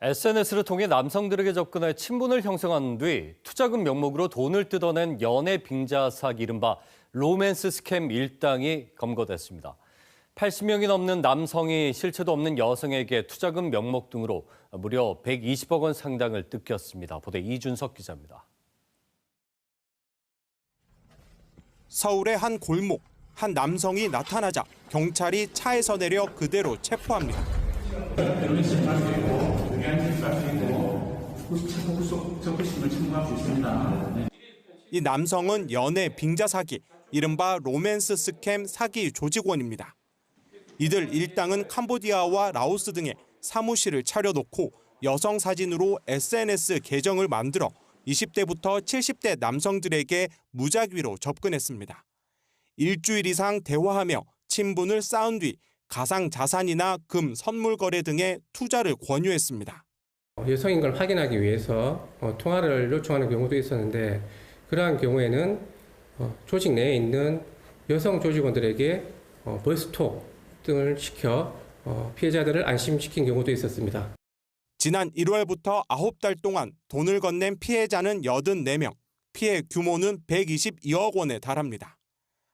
SNS를 통해 남성들에게 접근해 친분을 형성한 뒤 투자금 명목으로 돈을 뜯어낸 연애 빙자 사기 이른바 로맨스 스캠 일당이 검거됐습니다. 80명이 넘는 남성이 실체도 없는 여성에게 투자금 명목 등으로 무려 120억 원 상당을 뜯겼습니다. 보도 이준석 기자입니다. 서울의 한 골목, 한 남성이 나타나자 경찰이 차에서 내려 그대로 체포합니다. 이 남성은 연애 빙자 사기, 이른바 로맨스 스캠 사기 조직원입니다. 이들 일당은 캄보디아와 라오스 등에 사무실을 차려놓고 여성 사진으로 SNS 계정을 만들어 20대부터 70대 남성들에게 무작위로 접근했습니다. 일주일 이상 대화하며 친분을 쌓은 뒤 가상 자산이나 금 선물 거래 등에 투자를 권유했습니다. 여성인 걸 확인하기 위해서 어, 통화를 요청하는 경우도 있었는데 그러한 경우에는 어, 조직 내에 있는 여성 조직원들에게 어, 버스톡 등을 시켜 어, 피해자들을 안심시킨 경우도 있었습니다. 지난 1월부터 9달 동안 돈을 건넨 피해자는 84명, 피해 규모는 122억 원에 달합니다.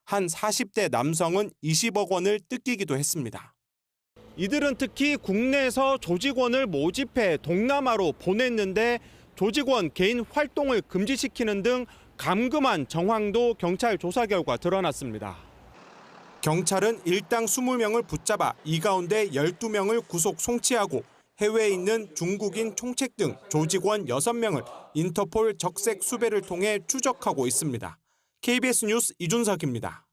한 40대 남성은 20억 원을 뜯기기도 했습니다. 이들은 특히 국내에서 조직원을 모집해 동남아로 보냈는데 조직원 개인 활동을 금지시키는 등 감금한 정황도 경찰 조사 결과 드러났습니다. 경찰은 일당 20명을 붙잡아 이 가운데 12명을 구속 송치하고 해외에 있는 중국인 총책 등 조직원 6명을 인터폴 적색 수배를 통해 추적하고 있습니다. KBS 뉴스 이준석입니다.